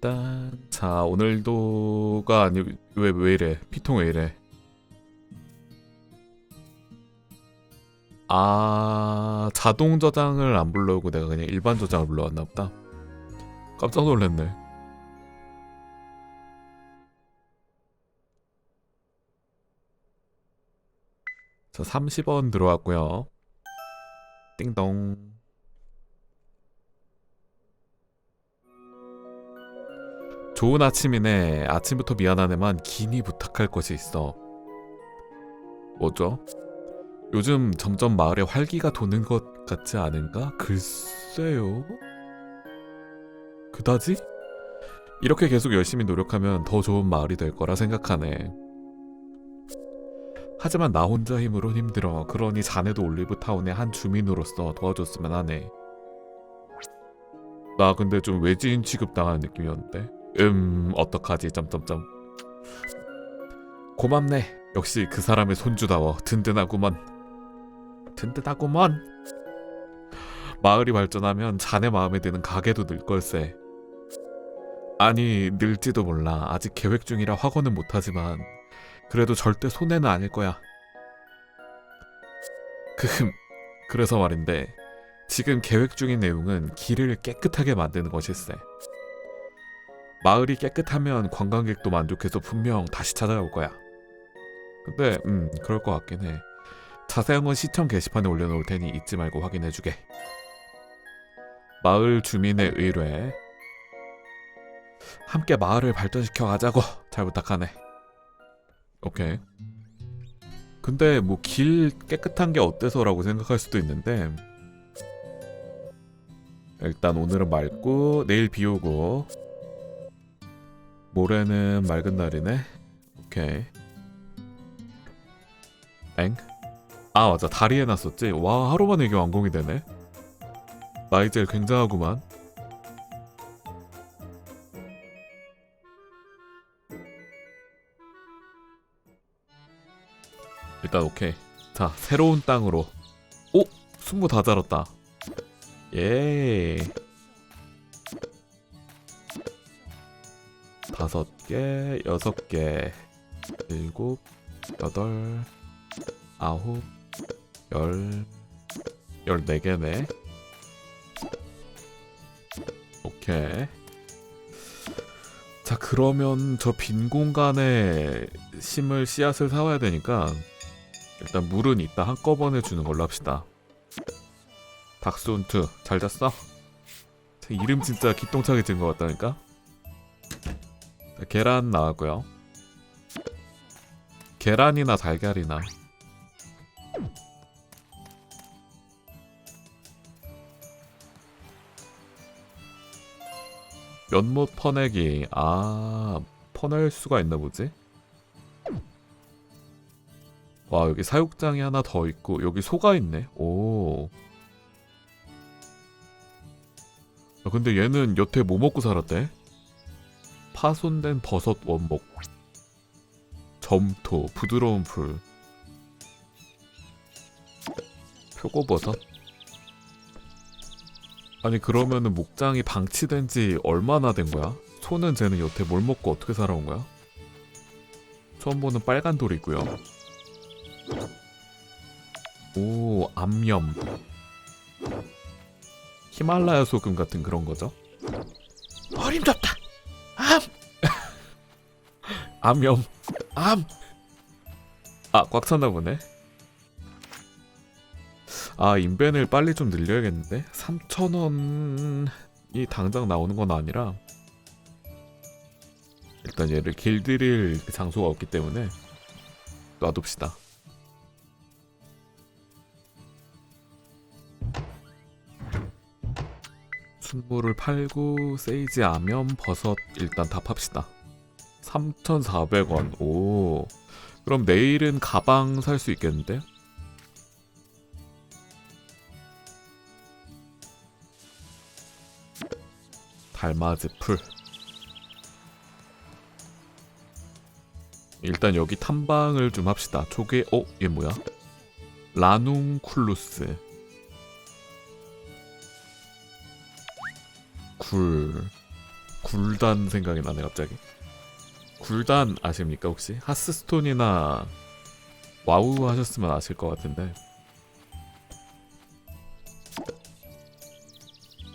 딴. 자, 오늘도가 아니 왜 왜 이래? 피통 왜 이래? 아, 자동 저장을 안 불러오고 내가 그냥 일반 저장을 불러왔나 보다. 깜짝 놀랐네. 자, 30원 들어왔고요. 띵동. 좋은 아침이네. 아침부터 미안하네만 기니 부탁할 것이 있어. 뭐죠? 요즘 점점 마을에 활기가 도는 것 같지 않은가? 글쎄요. 그다지? 이렇게 계속 열심히 노력하면 더 좋은 마을이 될 거라 생각하네. 하지만 나 혼자 힘으론 힘들어. 그러니 자네도 올리브타운의 한 주민으로서 도와줬으면 하네. 나 근데 좀 외지인 취급당하는 느낌이었는데. 음, 어떡하지? 점점점. 고맙네. 역시 그 사람의 손주다워. 든든하구먼. 든든하구먼. 마을이 발전하면 자네 마음에 드는 가게도 늘 걸세. 아니, 늘지도 몰라. 아직 계획 중이라 확언은 못하지만 그래도 절대 손해는 아닐 거야. 크흠. 그래서 말인데 지금 계획 중인 내용은 길을 깨끗하게 만드는 것일세. 마을이 깨끗하면 관광객도 만족해서 분명 다시 찾아올 거야. 근데 음 그럴 것 같긴 해. 자세한 건 시청 게시판에 올려놓을 테니 잊지 말고 확인해주게. 마을 주민의 의뢰. 함께 마을을 발전시켜 가자고 잘 부탁하네. 오케이. 근데 뭐 길 깨끗한 게 어때서라고 생각할 수도 있는데 일단 오늘은 맑고 내일 비 오고 모레는 맑은 날이네. 오케이. 엥? 아 맞아 다리 해놨었지. 와 하루 만에 이게 완공이 되네. 나이젤 굉장하구만. 일단 오케이. 자 새로운 땅으로. 오 순무 다 자랐다. 예. 다섯 개, 여섯 개, 일곱, 여덟, 아홉, 열, 열네 개네. 오케이. 자 그러면 저 빈 공간에 심을 씨앗을 사와야 되니까 일단 물은 이따 한꺼번에 주는 걸로 합시다. 닥스훈트 잘 잤어? 제 이름 진짜 기똥차게 지은 것 같다니까. 자, 계란 나왔고요. 계란이나 달걀이나. 연못 퍼내기. 아, 퍼낼 수가 있나 보지? 와, 여기 사육장이 하나 더 있고, 여기 소가 있네. 오. 야, 근데 얘는 여태 뭐 먹고 살았대? 파손된 버섯 원목. 점토, 부드러운 풀. 표고버섯? 아니 그러면은 목장이 방치된 지 얼마나 된 거야? 소는 쟤는 여태 뭘 먹고 어떻게 살아온 거야? 처음 보는 빨간 돌이고요. 오, 암염. 히말라야 소금 같은 그런 거죠? 어림잡다. 암. 암염. 암. 아, 꽉 찼나 보네. 아, 인벤을 빨리 좀 늘려야겠는데? 3,000원이 당장 나오는 건 아니라 일단 얘를 길들일 장소가 없기 때문에 놔둡시다. 순무를 팔고 세이지 암염 버섯 일단 다 팝시다. 3,400원. 오. 그럼 내일은 가방 살 수 있겠는데? 달맞이 풀. 일단 여기 탐방을 좀 합시다. 조개, 어? 얘 뭐야? 라눔쿨루스. 굴. 굴단 생각이 나네 갑자기. 굴단 아십니까 혹시? 하스스톤이나 와우 하셨으면 아실 것 같은데.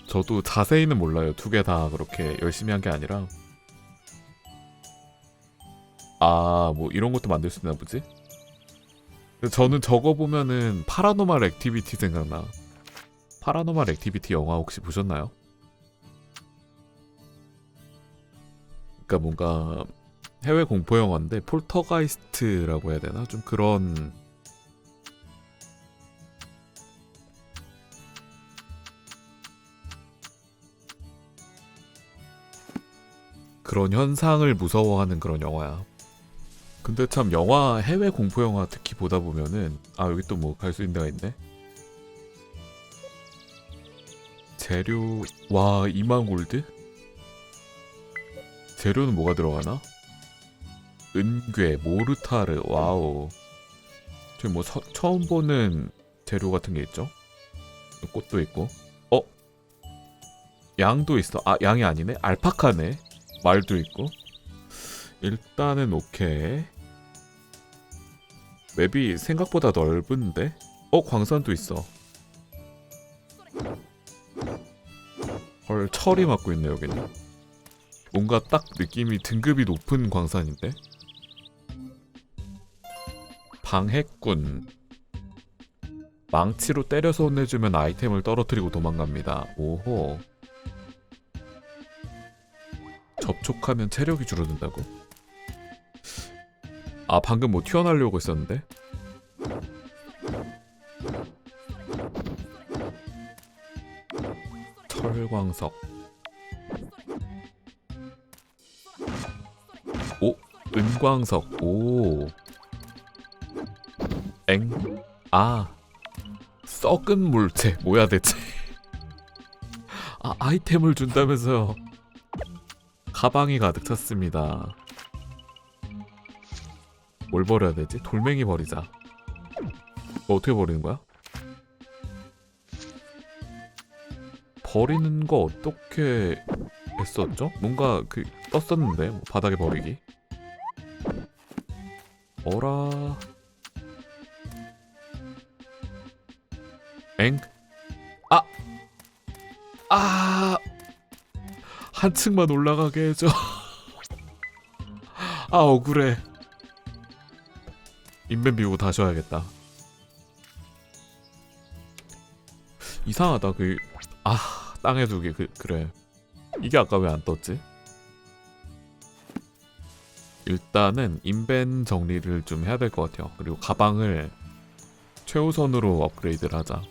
저도 자세히는 몰라요. 두 개 다 그렇게 열심히 한 게 아니라. 아, 뭐 이런 것도 만들 수 있나 보지? 저는 저거 보면은 파라노말 액티비티 생각나. 파라노말 액티비티 영화 혹시 보셨나요? 그러니까 뭔가 해외 공포 영화인데 폴터가이스트라고 해야 되나? 좀 그런 그런 현상을 무서워하는 그런 영화야. 근데 참 영화 해외 공포 영화 특히 보다 보면은 아 여기 또 뭐 갈 수 있는 데가 있네. 재료 와 2만 골드? 재료는 뭐가 들어가나? 은괴, 모르타르, 와우. 저기 뭐 서- 처음 보는 재료 같은 게 있죠? 꽃도 있고. 어? 양도 있어. 아 양이 아니네. 알파카네. 말도 있고. 일단은 오케이. 맵이 생각보다 넓은데? 어 광산도 있어. 헐 철이 맞고 있네 여기는. 뭔가 딱 느낌이 등급이 높은 광산인데? 방해꾼 망치로 때려서 혼내주면 아이템을 떨어뜨리고 도망갑니다. 오호 접촉하면 체력이 줄어든다고? 아 방금 뭐 튀어나오려고 했었는데? 철광석 오 은광석 오 엥? 아 썩은 물체 뭐야 대체 아 아이템을 준다면서요 가방이 가득 찼습니다 뭘 버려야 되지? 돌멩이 버리자 이거 어떻게 버리는 거야? 버리는 거 어떻게 했었죠? 뭔가 그 떴었는데 뭐 바닥에 버리기 어라 아! 한 층만 올라가게 해줘. 아 억울해. 인벤 비우고 다시 와야겠다. 이상하다 그 아 땅에 두기 그, 그래. 이게 아까 왜 안 떴지? 일단은 인벤 정리를 좀 해야 될 것 같아요. 그리고 가방을 최우선으로 업그레이드를 하자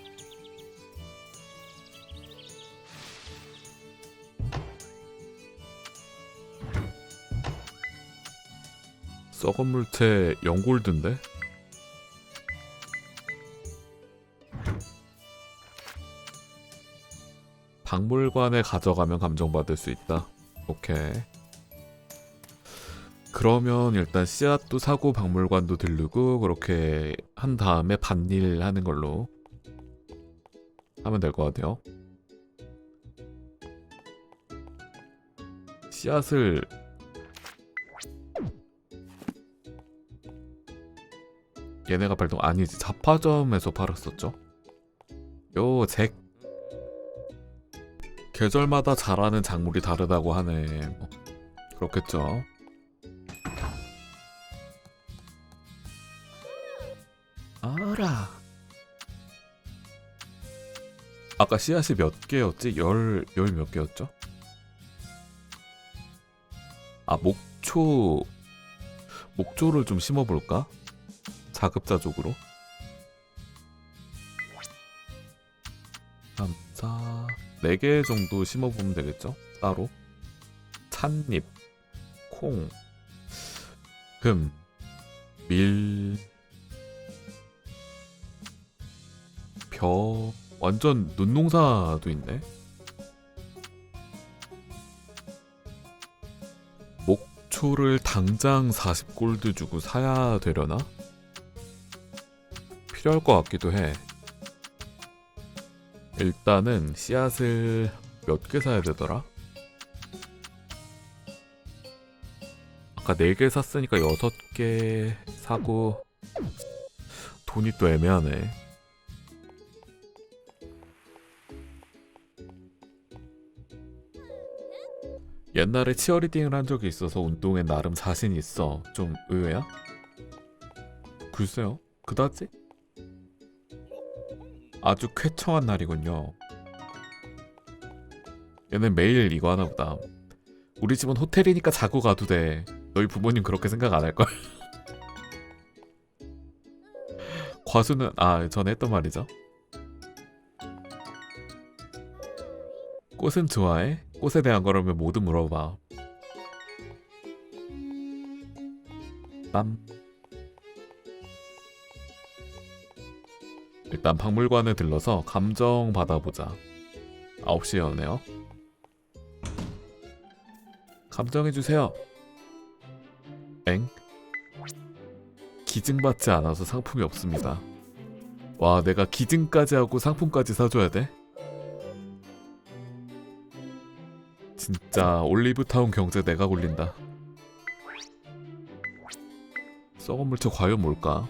썩은 물체 0골드인데? 박물관에 가져가면 감정받을 수 있다. 오케이. 그러면 일단 씨앗도 사고 박물관도 들르고 그렇게 한 다음에 반일 하는 걸로 하면 될 것 같아요. 씨앗을 얘네가 발동 아니지 자파점에서 팔았었죠. 요 잭 계절마다 자라는 작물이 다르다고 하네. 뭐, 그렇겠죠. 알아. 아까 씨앗이 몇 개였지? 열, 열 몇 개였죠? 아, 목초. 목초를 좀 심어볼까? 자급자족으로. 3, 4, 4개 정도 심어보면 되겠죠? 따로. 찻잎, 콩, 금, 밀, 벼, 완전 눈농사도 있네. 목초를 당장 40골드 주고 사야 되려나? 필요할 것 같기도 해. 일단은 씨앗을 몇 개 사야 되더라? 아까 4개 샀으니까 6개 사고 돈이 또 애매하네. 옛날에 치어리딩을 한 적이 있어서 운동에 나름 자신 있어. 좀 의외야? 글쎄요. 그다지? 아주 쾌청한 날이군요. 얘는 매일 이거 하나 보다. 우리 집은 호텔이니까 자고 가도 돼. 너희 부모님 그렇게 생각 안 할걸? 과수는 아 전에 했던 말이죠. 꽃은 좋아해? 꽃에 대한 거라면 뭐든 물어봐. 빰. 일단 박물관에 들러서 감정 받아보자. 9시에 오네요. 감정해주세요. 엥? 기증받지 않아서 상품이 없습니다. 와, 내가 기증까지 하고 상품까지 사줘야 돼? 진짜 올리브타운 경제 내가 굴린다. 썩은 물체 과연 뭘까?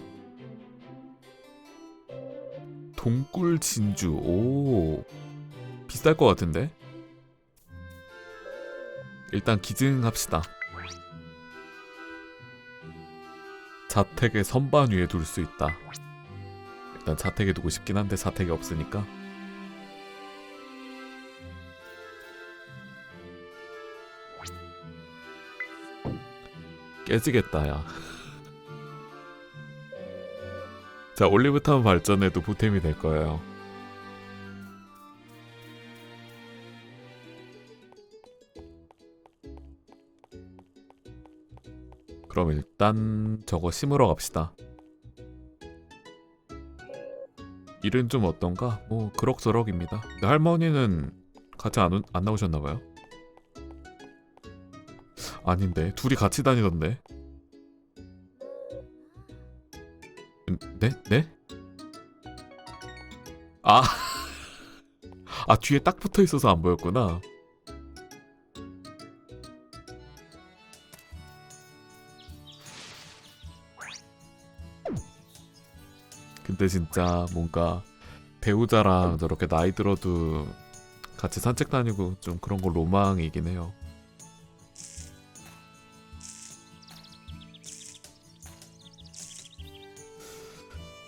동굴 진주. 오. 비쌀 것 같은데? 일단 기증합시다. 자택의 선반 위에 둘 수 있다. 일단 자택에 두고 싶긴 한데 자택이 없으니까. 깨지겠다, 야. 자, 올리브타운 발전에도 보탬이 될 거예요. 그럼 일단 저거 심으러 갑시다. 일은 좀 어떤가? 뭐 그럭저럭입니다. 할머니는 같이 안, 오- 안 나오셨나봐요. 아닌데 둘이 같이 다니던데. 네? 네? 아, 아 뒤에 딱 붙어 있어서 안 보였구나. 근데 진짜 뭔가 배우자랑 저렇게 나이 들어도 같이 산책 다니고 좀 그런 거 로망이긴 해요.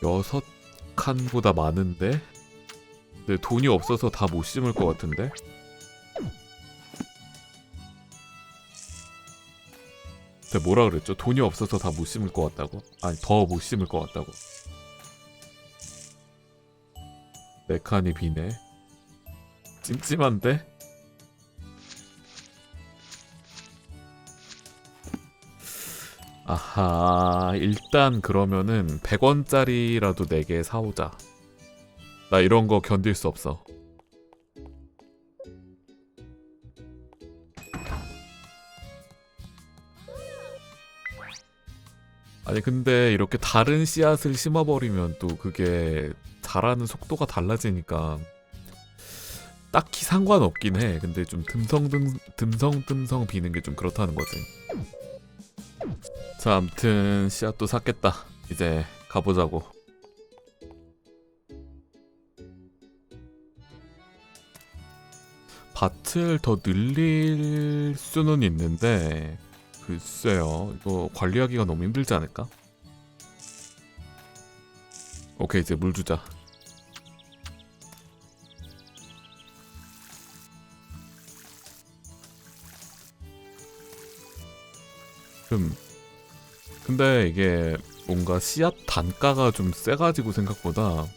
여섯 칸보다 많은데? 근데 돈이 없어서 다 못 심을 것 같은데? 제가 뭐라 그랬죠? 돈이 없어서 다 못 심을 것 같다고? 아니 더 못 심을 것 같다고 네 칸이 비네 찜찜한데? 아하 일단 그러면은 100원짜리라도 4개 사오자 나 이런 거 견딜 수 없어 아니 근데 이렇게 다른 씨앗을 심어버리면 또 그게 자라는 속도가 달라지니까 딱히 상관없긴 해. 근데 좀 듬성듬 듬성듬성 비는 게 좀 그렇다는 거지. 자, 아무튼 씨앗도 샀겠다. 이제 가보자고. 밭을 더 늘릴 수는 있는데 글쎄요. 이거 관리하기가 너무 힘들지 않을까? 오케이 이제 물 주자. 음. 근데 이게 뭔가 씨앗 단가가 좀 세가지고 생각보다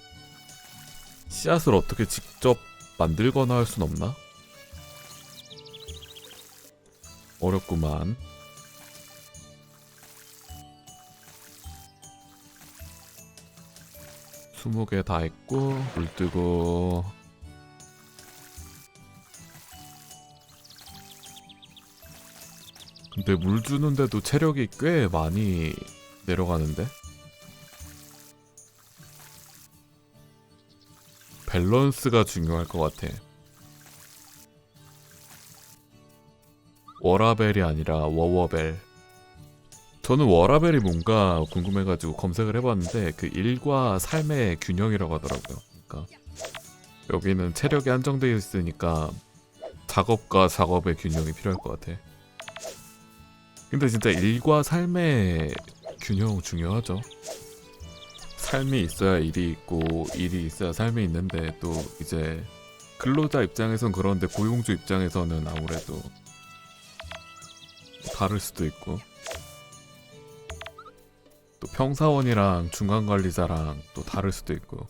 씨앗을 어떻게 직접 만들거나 할 순 없나? 어렵구만. 스무 개 다 했고 물 뜨고 근데 물 주는데도 체력이 꽤 많이 내려가는데 밸런스가 중요할 것 같아 워라벨이 아니라 워워벨 저는 워라벨이 뭔가 궁금해가지고 검색을 해봤는데 그 일과 삶의 균형이라고 하더라고요. 그러니까 여기는 체력이 한정되어 있으니까 작업과 작업의 균형이 필요할 것 같아. 근데 진짜 일과 삶의 균형 중요하죠. 삶이 있어야 일이 있고 일이 있어야 삶이 있는데 또 이제 근로자 입장에선 그런데 고용주 입장에서는 아무래도 다를 수도 있고 또 평사원이랑 중간관리자랑 또 다를 수도 있고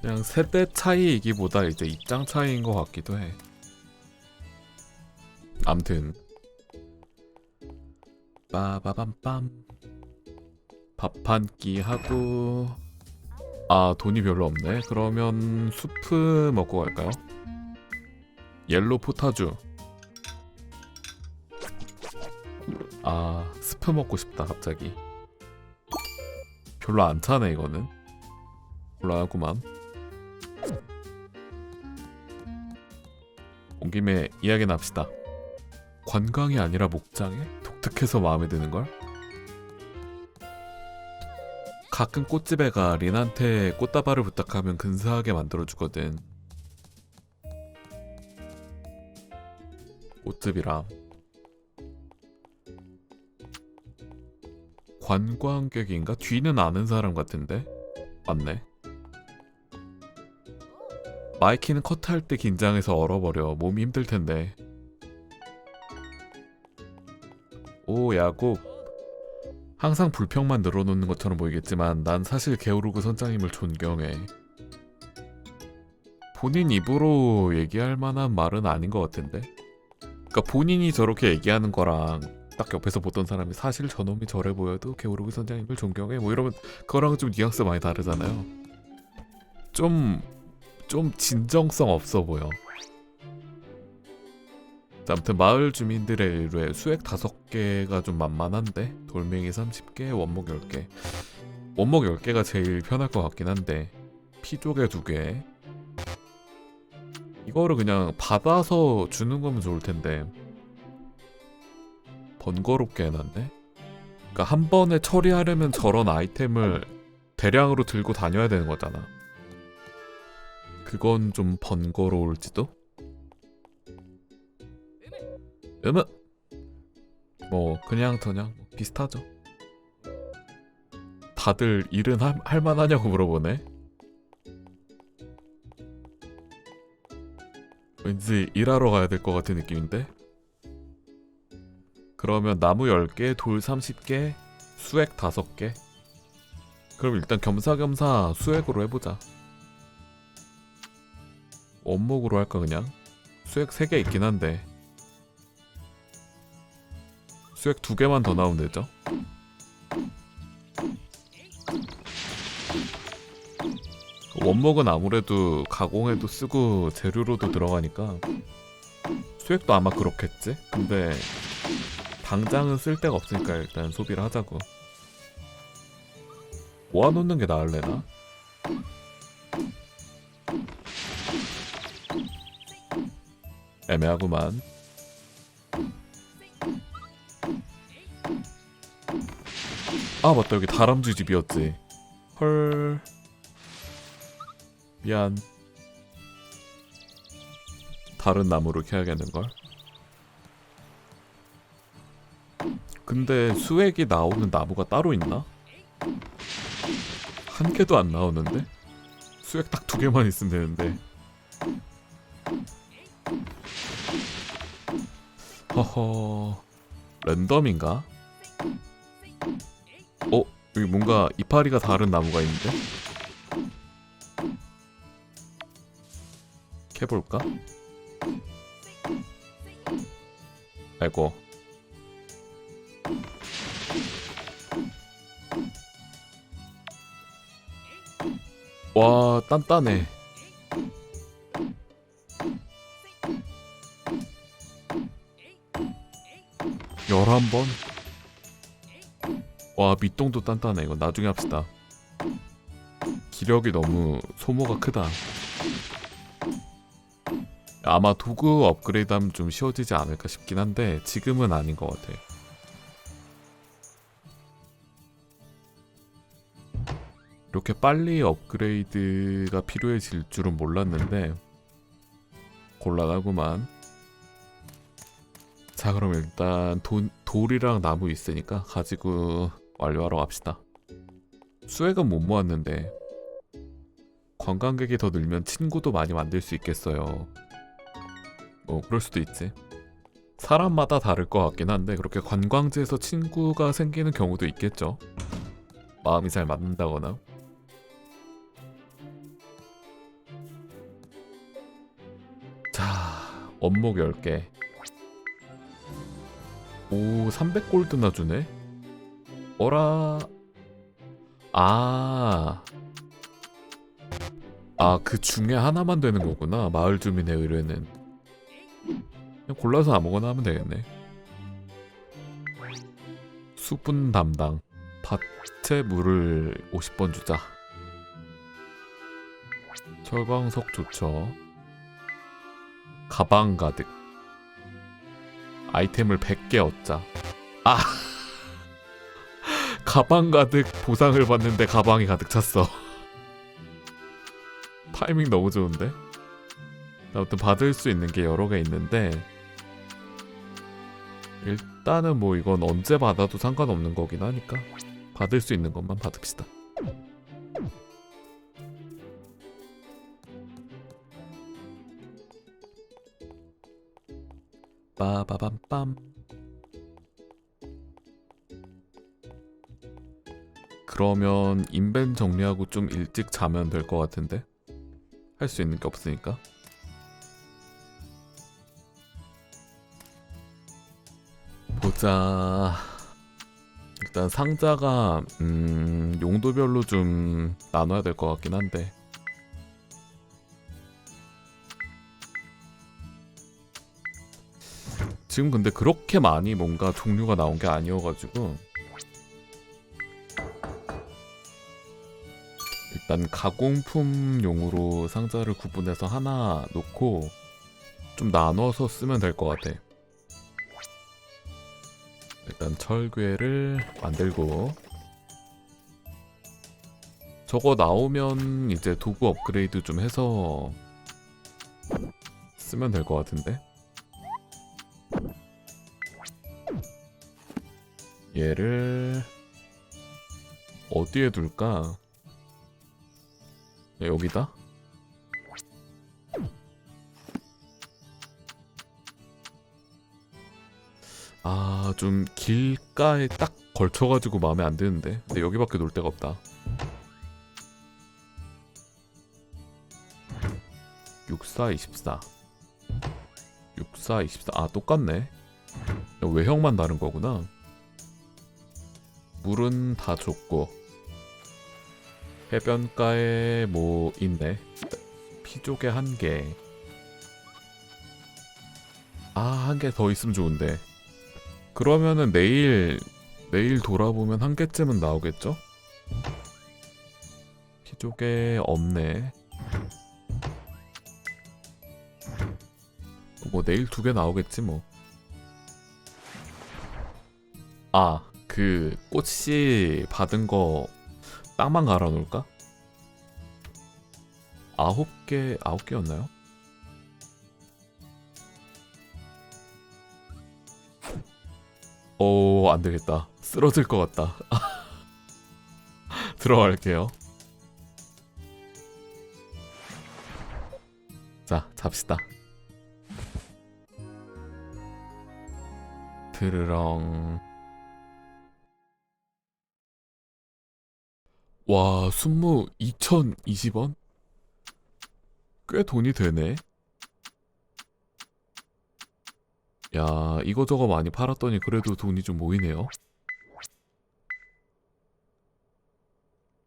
그냥 세대 차이이기보다 이제 입장 차이인 것 같기도 해. 암튼 빠바밤빰 밥 한 끼 하고. 아 돈이 별로 없네. 그러면 수프 먹고 갈까요? 옐로 포타주. 아 스프 먹고 싶다 갑자기. 별로 안 차네 이거는. 곤란하구만. 온 김에 이야기나 합시다. 관광이 아니라 목장에 독특해서 마음에 드는 걸? 가끔 꽃집에 가 린한테 꽃다발을 부탁하면 근사하게 만들어주거든 꽃집이라 관광객인가? 뒤는 아는 사람 같은데? 맞네. 마이키는 커트할 때 긴장해서 얼어버려. 몸이 힘들 텐데. 오, 야곱. 항상 불평만 늘어놓는 것처럼 보이겠지만 난 사실 게오르그 선장님을 존경해. 본인 입으로 얘기할 만한 말은 아닌 것 같은데? 그러니까 본인이 저렇게 얘기하는 거랑 딱 옆에서 보던 사람이 사실 저놈이 저래 보여도 게오르그 선장님을 존경해 뭐 이러면 그거랑은 좀 뉘앙스 많이 다르잖아요. 좀좀 진정성 없어 보여. 자, 아무튼 마을 주민들의 의뢰 수액 다섯 개가 좀 만만한데 돌멩이 30개, 원목 10개. 원목 10개가 제일 편할 것 같긴 한데 피조개 2개. 이거를 그냥 받아서 주는 거면 좋을 텐데 번거롭게 해놨네. 그러니까 한 번에 처리하려면 저런 아이템을 대량으로 들고 다녀야 되는 거잖아. 그건 좀 번거로울지도. 음은 뭐 그냥 저냥 뭐 비슷하죠. 다들 일은 할, 할 만하냐고 물어보네. 왠지 일하러 가야 될 것 같은 느낌인데. 그러면 나무 10개, 돌 30개, 수액 5개. 그럼 일단 겸사겸사 수액으로 해보자. 원목으로 할까 그냥? 수액 3개 있긴 한데 수액 2개만 더 나오면 되죠? 원목은 아무래도 가공에도 쓰고 재료로도 들어가니까 수액도 아마 그렇겠지? 근데 당장은 쓸 데가 없으니까 일단 소비를 하자고 모아놓는 게 나을래나? 애매하구만 아 맞다. 여기 다람쥐 집이었지. 헐. 미안. 다른 나무로 캐야겠는걸? 근데 수액이 나오는 나무가 따로 있나? 한 개도 안 나오는데? 수액 딱 두 개만 있으면 되는데. 허허. 랜덤인가? 어? 여기 뭔가 이파리가 다른 나무가 있는데? 캐볼까? 아이고 와 단단해 열한 번? 와 밑동도 단단해. 이거 나중에 합시다. 기력이 너무 소모가 크다. 아마 도구 업그레이드 하면 좀 쉬워지지 않을까 싶긴 한데 지금은 아닌 것 같아. 이렇게 빨리 업그레이드가 필요해질 줄은 몰랐는데 곤란하구만. 자 그럼 일단 돈, 돌이랑 나무 있으니까 가지고 완료하러 갑시다. 수액은 못 모았는데 관광객이 더 늘면 친구도 많이 만들 수 있겠어요. 뭐 그럴 수도 있지. 사람마다 다를 것 같긴 한데 그렇게 관광지에서 친구가 생기는 경우도 있겠죠. 마음이 잘 맞는다거나. 자, 원목 10개. 오, 300골드나 주네? 어라. 아. 아, 그 중에 하나만 되는 거구나. 마을 주민의 의뢰는. 그냥 골라서 아무거나 하면 되겠네. 수분 담당. 밭에 물을 50번 주자. 철광석 좋죠. 가방 가득. 아이템을 100개 얻자. 아! 가방 가득 보상을 받는데 가방이 가득 찼어. 타이밍 너무 좋은데? 아무튼 받을 수 있는 게 여러 개 있는데 일단은 뭐 이건 언제 받아도 상관없는 거긴 하니까 받을 수 있는 것만 받읍시다. 빠바밤빰 그러면 인벤 정리하고 좀 일찍 자면 될 것 같은데? 할 수 있는 게 없으니까. 보자. 일단 상자가 음, 용도별로 좀 나눠야 될 것 같긴 한데. 지금 근데 그렇게 많이 뭔가 종류가 나온 게 아니어가지고 일단 가공품용으로 상자를 구분해서 하나 놓고 좀 나눠서 쓰면 될 것 같아. 일단 철괴를 만들고 저거 나오면 이제 도구 업그레이드 좀 해서 쓰면 될 것 같은데. 얘를 어디에 둘까? 네, 여기다. 아, 좀 길가에 딱 걸쳐가지고 마음에 안 드는데. 근데 여기밖에 놀 데가 없다. 64, 24. 64, 24. 아, 똑같네. 외형만 다른 거구나. 물은 다 줬고 해변가에 뭐 있네. 피조개 한 개. 아 한 개 더 있으면 좋은데. 그러면은 내일 내일 돌아보면 한 개쯤은 나오겠죠? 피조개 없네. 뭐 내일 두 개 나오겠지 뭐. 아, 그 꽃씨 받은 거 땅만 갈아 놓을까? 아홉 개 아홉 개였나요? 오, 안 되겠다. 쓰러질 것 같다. 들어갈게요. 자, 잡시다. 드르렁. 와, 순무 2020원? 꽤 돈이 되네. 야, 이거저거 많이 팔았더니 그래도 돈이 좀 모이네요.